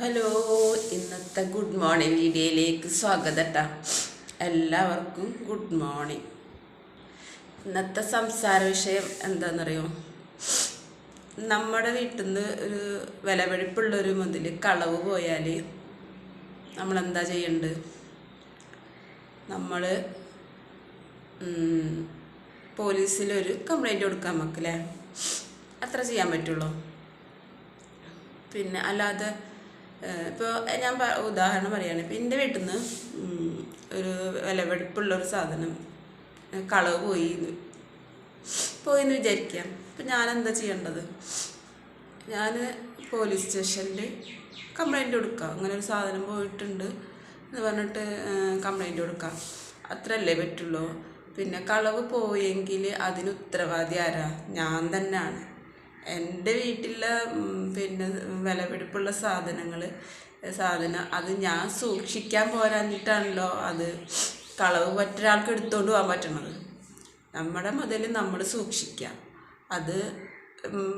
Hello ഇന്നത്തെ good morning വീഡിയോയിലേക്ക് സ്വാഗതം എല്ലാവർക്കും ഗുഡ് മോർണിംഗ്. ഇന്നത്തെ സംസാര വിഷയം എന്താണെന്നറിയോ നമ്മുടെ വീട്ടിൽ നിന്ന് ഒരു വിലപിടിപ്പുള്ളൊരു മുതൽ കളവ് പോയാൽ നമ്മളെന്താ ചെയ്യേണ്ടത് നമ്മൾ പോലീസിലൊരു കംപ്ലൈന്റ് കൊടുക്കാൻ നമുക്കല്ലേ അത്ര ചെയ്യാൻ പറ്റുള്ളൂ. പിന്നെ അല്ലാതെ ഇപ്പോൾ ഞാൻ ഉദാഹരണം പറയുകയാണ് ഇപ്പം എന്റെ വീട്ടിൽ നിന്ന് ഒരു വിലവെടുപ്പുള്ളൊരു സാധനം കളവ് പോയി പോയി എന്ന് വിചാരിക്കുക അപ്പം ഞാൻ എന്താ ചെയ്യേണ്ടത്? ഞാൻ പോലീസ് സ്റ്റേഷനിൽ കംപ്ലൈന്റ് കൊടുക്കാം. അങ്ങനെ ഒരു സാധനം പോയിട്ടുണ്ട് എന്ന് പറഞ്ഞിട്ട് കംപ്ലൈന്റ് കൊടുക്കാം. അത്രയല്ലേ പറ്റുള്ളൂ. പിന്നെ കളവ് പോയെങ്കിൽ അതിന് ഉത്തരവാദി ആരാ? ഞാൻ തന്നെയാണ് എന്റെ വീട്ടിലെ പിന്നെ വിലപിടിപ്പുള്ള സാധനങ്ങൾ സാധനം അത് ഞാൻ സൂക്ഷിക്കാൻ പോരാഞ്ഞിട്ടാണല്ലോ അത് കളവ് മറ്റൊരാൾക്ക് എടുത്തുകൊണ്ട് പോകാൻ പറ്റണത്. നമ്മുടെ മുതൽ നമ്മൾ സൂക്ഷിക്കുക അത്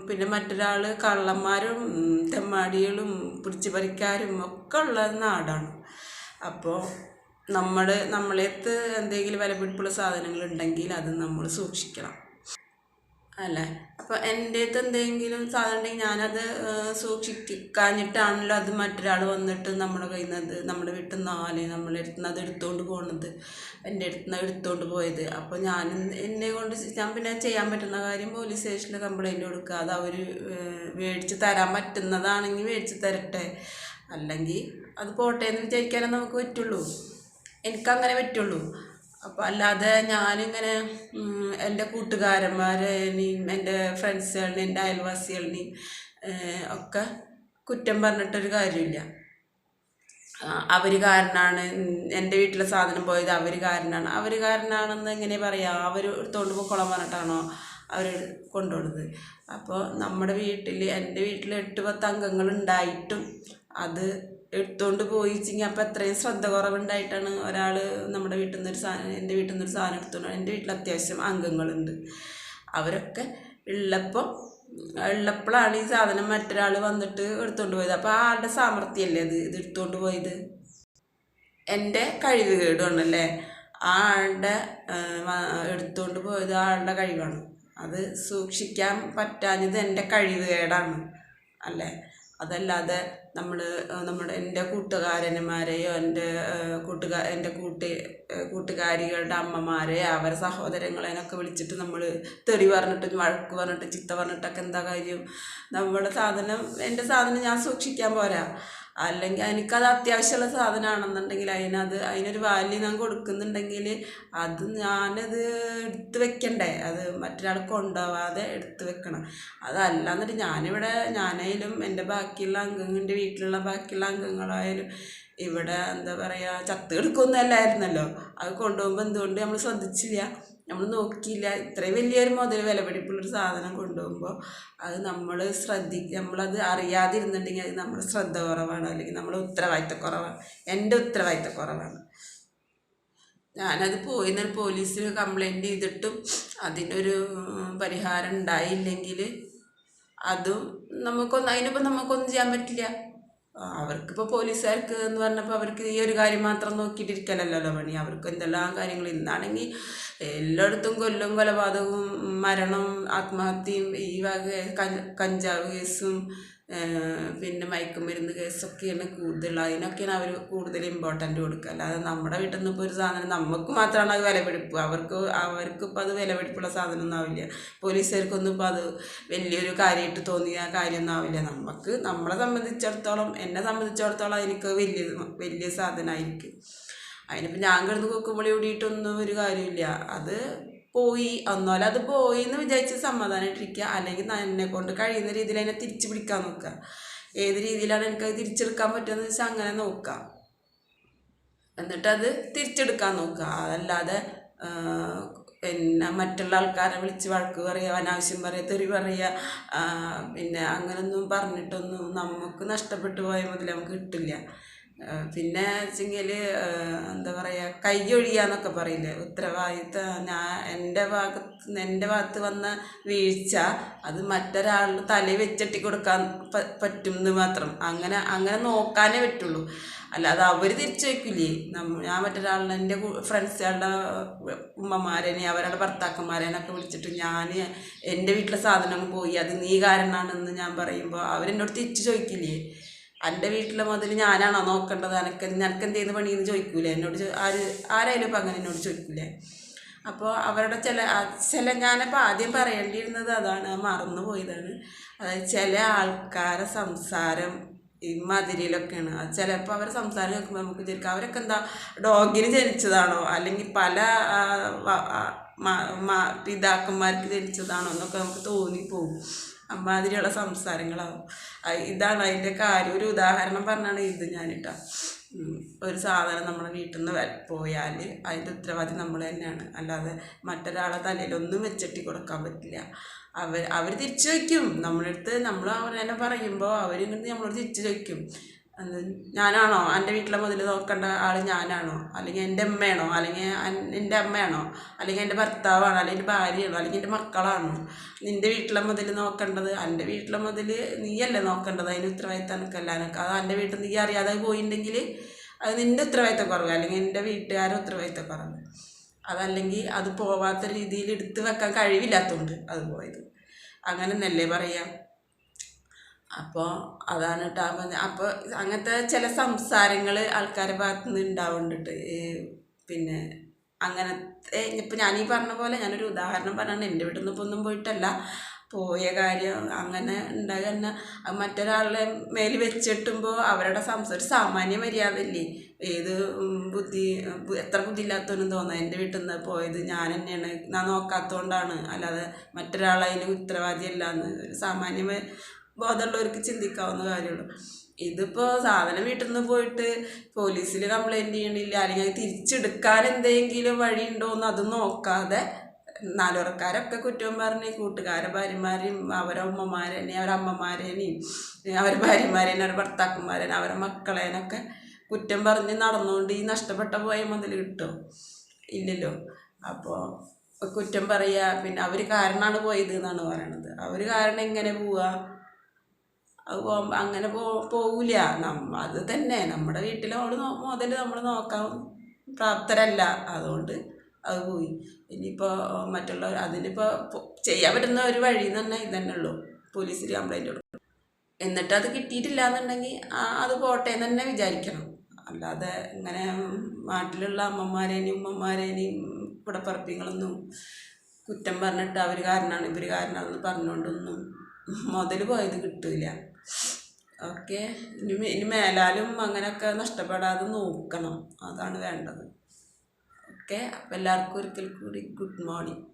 പിന്നെ മറ്റൊരാൾ കള്ളന്മാരും തെമ്മാടികളും പിടിച്ചുപറിക്കാരും ഒക്കെ ഉള്ള നാടാണ്. അപ്പോൾ നമ്മൾ നമ്മളേത്ത് എന്തെങ്കിലും വിലപിടിപ്പുള്ള സാധനങ്ങൾ ഉണ്ടെങ്കിൽ അത് നമ്മൾ സൂക്ഷിക്കണം. അല്ലേ? അപ്പോൾ എന്റെ അടുത്ത് എന്തെങ്കിലും സാധനം ഉണ്ടെങ്കിൽ ഞാനത് സൂക്ഷിക്കാഞ്ഞിട്ടാണല്ലോ അത് മറ്റൊരാൾ വന്നിട്ട് നമ്മുടെ കയ്യിൽ നിന്ന് നമ്മുടെ വീട്ടിൽ നിന്ന് ആൽ നമ്മളെ അടുത്ത് നിന്ന് അത് എടുത്തുകൊണ്ട് പോകുന്നത് എന്റെ അടുത്ത് നിന്ന് എടുത്തുകൊണ്ട് പോയത്. അപ്പോൾ ഞാൻ എന്നെ കൊണ്ട് ഞാൻ പിന്നെ ചെയ്യാൻ പറ്റുന്ന കാര്യം പോലീസ് സ്റ്റേഷനിൽ കംപ്ലൈന്റ് കൊടുക്കുക. അത് അവർ മേടിച്ച് തരാൻ പറ്റുന്നതാണെങ്കിൽ മേടിച്ച് തരട്ടെ. അല്ലെങ്കിൽ അത് പോട്ടെ എന്ന് വിചാരിക്കാനേ നമുക്ക് പറ്റുള്ളൂ. എനിക്കങ്ങനെ പറ്റുള്ളൂ. അപ്പോൾ അല്ലാതെ ഞാനിങ്ങനെ എന്റെ കൂട്ടുകാരന്മാരെയും എന്റെ ഫ്രണ്ട്സുകളിനെയും എന്റെ അയൽവാസികളിനെയും ഒക്കെ കുറ്റം പറഞ്ഞിട്ടൊരു കാര്യമില്ല. അവർ കാരനാണ് എന്റെ വീട്ടിലെ സാധനം പോയത് അവർ കാരനാണ്. അവർ കാരനാണെന്ന് എങ്ങനെ പറയാം? അവർ എടുത്തോണ്ട് കുളം പറഞ്ഞിട്ടാണോ അവർ കൊണ്ടുപോണത്? അപ്പോൾ നമ്മുടെ വീട്ടിൽ എന്റെ വീട്ടിൽ എട്ട് പത്ത് അംഗങ്ങൾ ഉണ്ടായിട്ടും അത് എടുത്തോണ്ട് പോയിച്ചെങ്കിൽ അപ്പോൾ അത്രയും ശ്രദ്ധ കുറവുണ്ടായിട്ടാണ് ഒരാൾ നമ്മുടെ വീട്ടിൽ നിന്നൊരു സാധനം എന്റെ വീട്ടിൽ നിന്നൊരു സാധനം എടുത്തോണ്ട് എന്റെ വീട്ടിൽ അത്യാവശ്യം അംഗങ്ങളുണ്ട്. അവരൊക്കെ ഉള്ളപ്പോൾ ഉള്ളപ്പോഴാണ് ഈ സാധനം മറ്റൊരാൾ വന്നിട്ട് എടുത്തുകൊണ്ട് പോയത്. അപ്പോൾ ആളുടെ സാമർഥ്യമല്ലേ അത് ഇത് എടുത്തുകൊണ്ട് പോയത്? എന്റെ കഴിവ് കേടുവാണല്ലേ? ആ ആളുടെ എടുത്തുകൊണ്ട് പോയത് ആളുടെ കഴിവാണ്. അത് സൂക്ഷിക്കാൻ പറ്റാഞ്ഞത് എന്റെ കഴിവ് കേടാണ്. അല്ലേ? അതല്ലാതെ നമ്മൾ നമ്മുടെ എന്റെ കൂട്ടുകാരന്മാരെയോ എന്റെ കൂട്ടുകാ എന്റെ കൂട്ടി കൂട്ടുകാരികളുടെ അമ്മമാരെ അവരെ സഹോദരങ്ങളെയൊക്കെ വിളിച്ചിട്ട് നമ്മൾ തെറി പറഞ്ഞിട്ട് വഴക്ക് പറഞ്ഞിട്ട് ചിത്ത പറഞ്ഞിട്ടൊക്കെ എന്താ കാര്യം? നമ്മുടെ സാധനം എന്റെ സാധനം ഞാൻ സൂക്ഷിക്കാൻ പോരാ. അല്ലെങ്കിൽ എനിക്കത് അത്യാവശ്യമുള്ള സാധനമാണെന്നുണ്ടെങ്കിൽ അതിനത് അതിനൊരു വാല്യൂ ഞാൻ കൊടുക്കുന്നുണ്ടെങ്കിൽ അത് ഞാനത് എടുത്ത് വെക്കണ്ടേ? അത് മറ്റൊരാൾ കൊണ്ടുപോവാതെ എടുത്ത് വെക്കണം. അതല്ല എന്നിട്ട് ഞാനിവിടെ ഞാനായാലും എന്റെ ബാക്കിയുള്ള അംഗങ്ങളുടെ വീട്ടിലുള്ള ബാക്കിയുള്ള അംഗങ്ങളായാലും ഇവിടെ എന്താ പറയുക ചത്ത് കിടക്കൊന്നുമല്ലായിരുന്നല്ലോ അത് കൊണ്ടുപോകുമ്പോൾ എന്തുകൊണ്ട് നമ്മൾ ശ്രദ്ധിച്ചില്ല? നമ്മൾ നോക്കിയില്ല. ഇത്രയും വലിയൊരു മുതൽ വിലപിടിപ്പുള്ളൊരു സാധനം കൊണ്ടുപോകുമ്പോൾ അത് നമ്മൾ ശ്രദ്ധി നമ്മളത് അറിയാതിരുന്നുണ്ടെങ്കിൽ അത് നമ്മുടെ ശ്രദ്ധ കുറവാണ്? അല്ലെങ്കിൽ നമ്മുടെ ഉത്തരവാദിത്തക്കുറവാണ് എന്റെ ഉത്തരവാദിത്തക്കുറവാണ്. ഞാനത് പോയി നിന്ന് പോലീസിൽ കംപ്ലൈന്റ് ചെയ്തിട്ടും അതിനൊരു പരിഹാരം ഉണ്ടായില്ലെങ്കിൽ അതും നമുക്കൊന്നും അതിനിപ്പോൾ നമുക്കൊന്നും ചെയ്യാൻ പറ്റില്ല. അവർക്കിപ്പോൾ പോലീസുകാർക്ക് എന്ന് പറഞ്ഞപ്പോൾ അവർക്ക് ഈ ഒരു കാര്യം മാത്രം നോക്കിയിട്ടിരിക്കലല്ലോ പണി. അവർക്ക് എന്തെല്ലാം കാര്യങ്ങൾ ഇന്നാണെങ്കിൽ എല്ലായിടത്തും കൊല്ലും കൊലപാതകവും മരണം ആത്മഹത്യയും ഈ വക കഞ്ച- കഞ്ചാവ് കേസും പിന്നെ മയക്കുമരുന്ന് കേസൊക്കെയാണ് കൂടുതൽ. അതിനൊക്കെയാണ് അവർ കൂടുതൽ ഇമ്പോർട്ടന്റ് കൊടുക്കുക. അല്ലാതെ നമ്മുടെ വീട്ടിൽ നിന്ന് ഇപ്പോൾ ഒരു സാധനം നമുക്ക് മാത്രമാണ് അത് വിലപിടിപ്പ്. അവർക്ക് അവർക്കിപ്പോൾ അത് വിലപിടിപ്പുള്ള സാധനമൊന്നും ആവില്ല. പോലീസുകാർക്കൊന്നും ഇപ്പോൾ അത് വലിയൊരു കാര്യമായിട്ട് തോന്നിയ കാര്യമൊന്നും ആവില്ല. നമുക്ക് നമ്മളെ സംബന്ധിച്ചിടത്തോളം എന്നെ സംബന്ധിച്ചിടത്തോളം എനിക്ക് വലിയ വലിയ സാധനമായിരിക്കും. അതിനിപ്പോൾ ഞാൻ കിടന്ന് കൊക്കുമ്പോൾ ഓടിയിട്ടൊന്നും ഒരു കാര്യമില്ല അത് പോയി. ഒന്നുമല്ല അത് പോയി എന്ന് വിചാരിച്ച് സമാധാനമായിട്ടിരിക്കുക അല്ലെങ്കിൽ എന്നെ കൊണ്ട് കഴിയുന്ന രീതിയിൽ അതിനെ തിരിച്ചു പിടിക്കാൻ നോക്കുക ഏത് രീതിയിലാണ് എനിക്കത് തിരിച്ചെടുക്കാൻ പറ്റുമെന്ന് വെച്ചാൽ അങ്ങനെ നോക്കാം. എന്നിട്ടത് തിരിച്ചെടുക്കാൻ നോക്കുക അതല്ലാതെ പിന്നെ മറ്റുള്ള ആൾക്കാരെ വിളിച്ച് വഴക്ക് പറയുക അനാവശ്യം പറയുക തെറി പറയുക പിന്നെ അങ്ങനൊന്നും പറഞ്ഞിട്ടൊന്നും നമുക്ക് നഷ്ടപ്പെട്ടു പോയ മുതൽ നമുക്ക് കിട്ടില്ല. പിന്നെ വെച്ചെങ്കിൽ എന്താ പറയുക കൈയൊഴിയാന്നൊക്കെ പറയില്ലേ? ഉത്തരവാദിത്ത ഞാൻ എന്റെ ഭാഗത്ത് എന്റെ ഭാഗത്ത് വന്ന വീഴ്ച അത് മറ്റൊരാളുടെ തലയിൽ വെച്ചെട്ടി കൊടുക്കാൻ പറ്റും എന്ന് മാത്രം. അങ്ങനെ അങ്ങനെ നോക്കാനേ പറ്റുള്ളൂ. അല്ലാതെ അവർ തിരിച്ചു വയ്ക്കില്ലേ നമ്മ ഞാൻ മറ്റൊരാളുടെ എന്റെ ഫ്രണ്ട്സുകളുടെ ഉമ്മമാരേനെ അവരുടെ ഭർത്താക്കന്മാരേനൊക്കെ വിളിച്ചിട്ട് ഞാൻ എന്റെ വീട്ടിലെ സാധനം പോയി അത് നീ കാരണമാണെന്ന് ഞാൻ പറയുമ്പോൾ അവരെന്നോട് തിരിച്ചു ചോദിക്കില്ലേ? എന്റെ വീട്ടിലെ മുതൽ ഞാനാണോ നോക്കേണ്ടത്? എനക്ക് നിനക്ക് എന്തെയ്യുന്ന പണിയെന്ന് ചോദിക്കൂലേ എന്നോട് ആര് ആരായാലും ഇപ്പം അങ്ങനെ എന്നോട് ചോദിക്കൂലേ അപ്പോൾ അവരുടെ ചില ചില ഞാനിപ്പോൾ ആദ്യം പറയേണ്ടിയിരുന്നത് അതാണ് മറന്നു പോയതാണ്. അതായത് ചില ആൾക്കാരെ സംസാരം ഈ മതിരിയിലൊക്കെയാണ് ചിലപ്പോൾ അവരെ സംസാരം കേൾക്കുമ്പോൾ നമുക്ക് വിചാരിക്കാം അവരൊക്കെ എന്താ ഡോഗിന് ജനിച്ചതാണോ? അല്ലെങ്കിൽ പല പിതാക്കന്മാർക്ക് ജനിച്ചതാണോ? എന്നൊക്കെ നമുക്ക് തോന്നിപ്പോവും. അമ്മാതിരിയുള്ള സംസാരങ്ങളാവും. ഇതാണ് അതിന്റെ കാര്യം. ഒരു ഉദാഹരണം പറഞ്ഞാണ് ഇത് ഞാനിട്ടാ. ഒരു സാധനം നമ്മുടെ വീട്ടിൽ നിന്ന് പോയാൽ അതിന്റെ ഉത്തരവാദി നമ്മൾ തന്നെയാണ്. അല്ലാതെ മറ്റൊരാളെ തലയിലൊന്നും വെച്ചിട്ട് കൊടുക്കാൻ പറ്റില്ല. അവർ അവർ തിരിച്ചു വയ്ക്കും നമ്മളടുത്ത് നമ്മൾ അവരെന്നെ പറയുമ്പോൾ അവരിങ്ങോട്ട് നമ്മളോട് തിരിച്ചു വയ്ക്കും എന്ത് ഞാനാണോ? എന്റെ വീട്ടിലെ മുതൽ നോക്കേണ്ട ആൾ ഞാനാണോ? അല്ലെങ്കിൽ എന്റെ അമ്മയാണോ അല്ലെങ്കിൽ എന്റെ അമ്മയാണോ? അല്ലെങ്കിൽ എന്റെ ഭർത്താവാണോ? അല്ലെങ്കിൽ എന്റെ ഭാര്യയാണോ? അല്ലെങ്കിൽ എന്റെ മക്കളാണോ? നിന്റെ വീട്ടിലെ മുതൽ നോക്കേണ്ടത് എന്റെ വീട്ടിലെ മുതൽ നീയല്ലേ നോക്കേണ്ടത്? അതിന് ഉത്തരവാദിത്തം എനിക്കല്ല എനിക്ക് അത് എന്റെ വീട്ടിൽ നീ അറിയാതെ പോയിട്ടുണ്ടെങ്കിൽ അത് നിന്റെ ഉത്തരവാദിത്തക്കുറവ് അല്ലെങ്കിൽ എന്റെ വീട്ടുകാരുടെ ഉത്തരവാദിത്തക്കുറവ് അതല്ലെങ്കിൽ അത് പോവാത്ത രീതിയിൽ എടുത്തു വെക്കാൻ കഴിവില്ലാത്തതുകൊണ്ട് അത് പോയത്. അങ്ങനെ എന്നല്ലേ പറയാം? അപ്പോൾ അതാണ് അപ്പം അപ്പോൾ അങ്ങനത്തെ ചില സംസാരങ്ങൾ ആൾക്കാരുടെ ഭാഗത്തു നിന്ന് ഉണ്ടാവുന്നുണ്ട് പിന്നെ അങ്ങനത്തെ ഇപ്പം ഞാനീ പറഞ്ഞ പോലെ ഞാനൊരു ഉദാഹരണം പറഞ്ഞാണ്. എന്റെ വീട്ടിൽ നിന്ന് ഒന്നും പോയിട്ടല്ല. പോയ കാര്യം അങ്ങനെ അത് മറ്റൊരാളുടെ മേൽ വെച്ചിട്ടുമ്പോൾ അവരുടെ സംസാരം സാമാന്യ മര്യാദ ഇല്ലേ ഏത് ബുദ്ധി എത്ര ബുദ്ധി ഇല്ലാത്തവനും തോന്നാം. എന്റെ വീട്ടിൽ നിന്ന് പോയത് ഞാൻ തന്നെയാണ് ഞാൻ നോക്കാത്തതുകൊണ്ടാണ് അല്ലാതെ മറ്റൊരാളതിന് ഉത്തരവാദിയല്ല എന്ന് സാമാന്യ ബോധമുള്ളവർക്ക് ചിന്തിക്കാവുന്ന കാര്യമുള്ളൂ ഇതിപ്പോൾ സാധനം വീട്ടിൽ നിന്ന് പോയിട്ട് പോലീസിൽ കംപ്ലൈന്റ് ചെയ്യണില്ല അല്ലെങ്കിൽ അത് തിരിച്ചെടുക്കാൻ എന്തെങ്കിലും വഴിയുണ്ടോ എന്ന് അത് നോക്കാതെ നാലുറക്കാരൊക്കെ കുറ്റവും പറഞ്ഞ് കൂട്ടുകാരെ ഭാര്യമാരെയും അവരെ ഉമ്മമാരേനെയും അവരെ അമ്മമാരേനെയും അവരെ ഭാര്യമാരേനും അവരെ ഭർത്താക്കന്മാരേനും അവരെ മക്കളേനൊക്കെ കുറ്റം പറഞ്ഞ് നടന്നുകൊണ്ട് ഈ നഷ്ടപ്പെട്ട പോയ മുതൽ കിട്ടും? ഇല്ലല്ലോ. അപ്പോൾ കുറ്റം പറയുക പിന്നെ അവർ കാരണമാണ് പോയത് എന്നാണ് പറയണത്. അവർ കാരണം എങ്ങനെ പോവുക അത് അങ്ങനെ പോ നമ്മ അത് തന്നെ. നമ്മുടെ വീട്ടിലെ അവൾ മുതൽ നമ്മൾ നോക്കാൻ പ്രാപ്തരല്ല. അതുകൊണ്ട് അത് പോയി. ഇനിയിപ്പോൾ മറ്റുള്ളവർ അതിനിപ്പോൾ ചെയ്യാൻ പറ്റുന്ന ഒരു വഴി എന്ന് പറഞ്ഞാൽ ഇതന്നെ ഉള്ളൂ. പോലീസിൽ കംപ്ലൈന്റ് കൊടുക്കും. എന്നിട്ട് അത് കിട്ടിയിട്ടില്ല എന്നുണ്ടെങ്കിൽ അത് പോട്ടെ എന്ന് തന്നെ വിചാരിക്കണം. അല്ലാതെ ഇങ്ങനെ നാട്ടിലുള്ള അമ്മമാരേനെയും ഉമ്മമാരേനെയും പറപ്പിങ്ങളൊന്നും കുറ്റം പറഞ്ഞിട്ട് അവർ കാരണമാണ് ഇവർ കാരണമാണെന്ന് പറഞ്ഞുകൊണ്ടൊന്നും മുതൽ പോയത് കിട്ടില്ല ഓക്കെ. ഇനി ഇനി മേലാലും അങ്ങനെയൊക്കെ നഷ്ടപ്പെടാതെ നോക്കണം. അതാണ് വേണ്ടത്. ഓക്കെ. അപ്പം എല്ലാവർക്കും ഒരിക്കൽ കൂടി ഗുഡ് മോർണിംഗ്.